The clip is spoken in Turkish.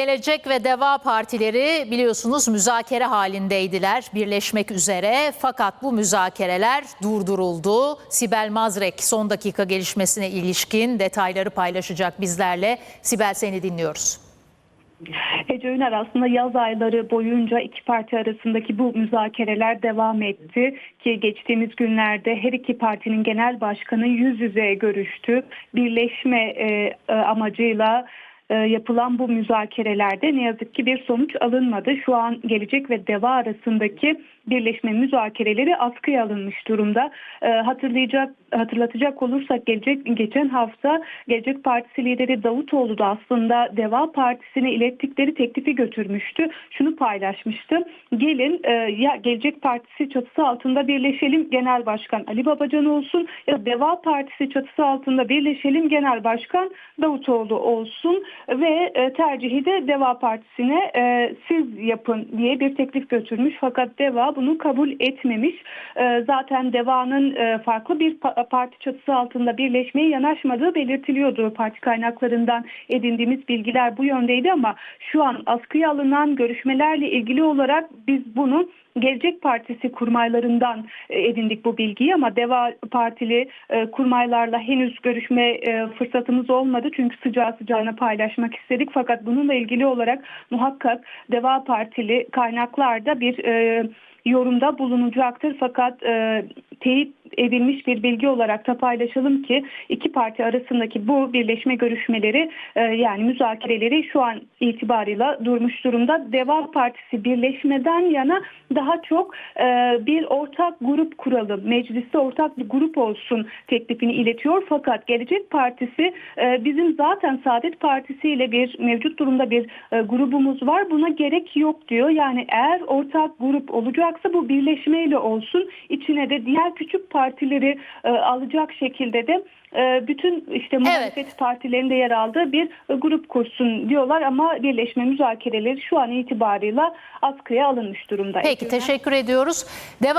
Gelecek ve Deva partileri biliyorsunuz müzakere halindeydiler birleşmek üzere fakat bu müzakereler durduruldu. Sibel Mazrek son dakika gelişmesine ilişkin detayları paylaşacak bizlerle. Sibel seni dinliyoruz. Ece Üner aslında yaz ayları boyunca iki parti arasındaki bu müzakereler devam etti ki geçtiğimiz günlerde her iki partinin genel başkanı yüz yüze görüştü. Birleşme e, e, amacıyla yapılan bu müzakerelerde ne yazık ki bir sonuç alınmadı. Şu an gelecek ve deva arasındaki birleşme müzakereleri askıya alınmış durumda. E, hatırlayacak hatırlatacak olursak gelecek geçen hafta Gelecek Partisi lideri Davutoğlu da aslında Deva Partisi'ne ilettikleri teklifi götürmüştü. Şunu paylaşmıştı. Gelin e, ya Gelecek Partisi çatısı altında birleşelim Genel Başkan Ali Babacan olsun ya Deva Partisi çatısı altında birleşelim Genel Başkan Davutoğlu olsun ve e, tercihi de Deva Partisi'ne e, siz yapın diye bir teklif götürmüş fakat Deva bunu kabul etmemiş. E, zaten Deva'nın e, farklı bir pa- parti çatısı altında birleşmeye yanaşmadığı belirtiliyordu. Parti kaynaklarından edindiğimiz bilgiler bu yöndeydi ama şu an askıya alınan görüşmelerle ilgili olarak biz bunu Gelecek Partisi kurmaylarından edindik bu bilgiyi ama Deva Partili kurmaylarla henüz görüşme fırsatımız olmadı. Çünkü sıcağı sıcağına paylaşmak istedik. Fakat bununla ilgili olarak muhakkak Deva Partili kaynaklarda bir e, yorumda bulunacaktır. Fakat e, teyit edilmiş bir bilgi olarak da paylaşalım ki iki parti arasındaki bu birleşme görüşmeleri e, yani müzakereleri şu an itibarıyla durmuş durumda. Deva Partisi birleşmeden yana daha çok e, bir ortak grup kuralım, mecliste ortak bir grup olsun teklifini iletiyor. Fakat Gelecek Partisi e, bizim zaten Saadet Partisi ile bir mevcut durumda bir grubumuz var. Buna gerek yok diyor. Yani eğer ortak grup olacaksa bu birleşmeyle olsun. İçine de diğer küçük partileri e, alacak şekilde de e, bütün işte muhalefet partilerinde yer aldığı bir e, grup kursun diyorlar ama birleşme müzakereleri şu an itibarıyla askıya alınmış durumda. Peki teşekkür ediyoruz. Deva